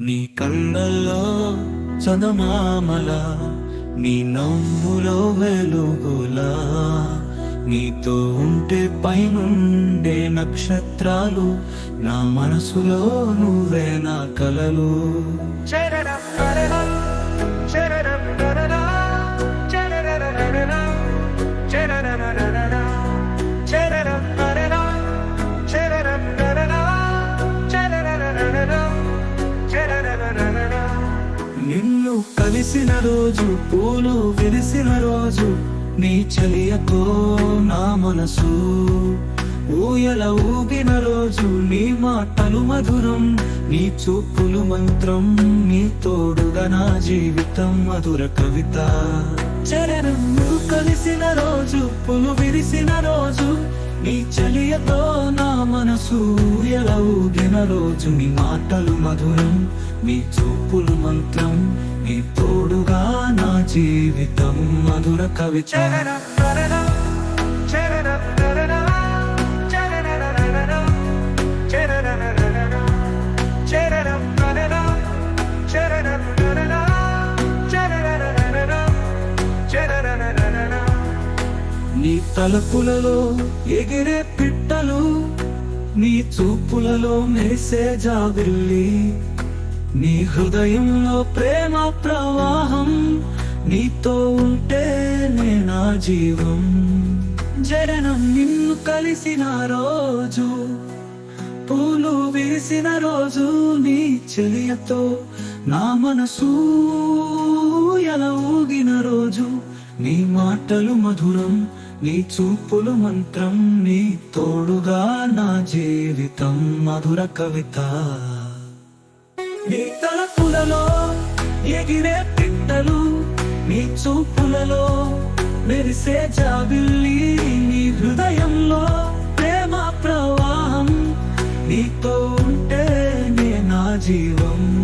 నీ కళ్ళల్లో చదమామల నీ నవ్వులో వెలుగులా. నీతో ఉంటే పైనుండే నక్షత్రాలు నా మనసులో నువ్వే నా కలలు. నిన్ను కలిసిన రోజు పూలు విరిసిన రోజు నీ చలియతో నా మనసు ఊయల ఊగిన రోజు నీ మాటలు మధురం నీ చూపులు మంత్రం నీ తోడుగా నా జీవితం మధుర కవిత. చరణం కలిసిన రోజు పులు విరిసిన రోజు నీ చలియతో నా మనసు ఎలా ఊగిన రోజు నీ మాటలు మధురం నీ చూపులు మంత్రం. జీవితం మధుర కవిత నీ తలపులలో ఎగిరే పిట్టలు నీ చూపులలో మెరిసే జాబిల్లి నీ హృదయంలో ప్రేమ ప్రవాహం నీతో ఉంటే నే నా జీవం. జననం నిన్ను కలిసిన రోజు పూలు విరిసిన రోజు నీ చెలియతో నా మనసు ఎలా ఊగిన రోజు. నీ మాటలు మధురం నీ చూపులు మంత్రం నీ తోడుగా నా జీవితం మధుర కవిత. నీ తలపులలో ఎగిరే పిట్టలు నీ చూపులలో మెరిసే జాబిల్లి నీ హృదయంలో ప్రేమ ప్రవాహం. నీతో ఉంటే నే నా జీవం.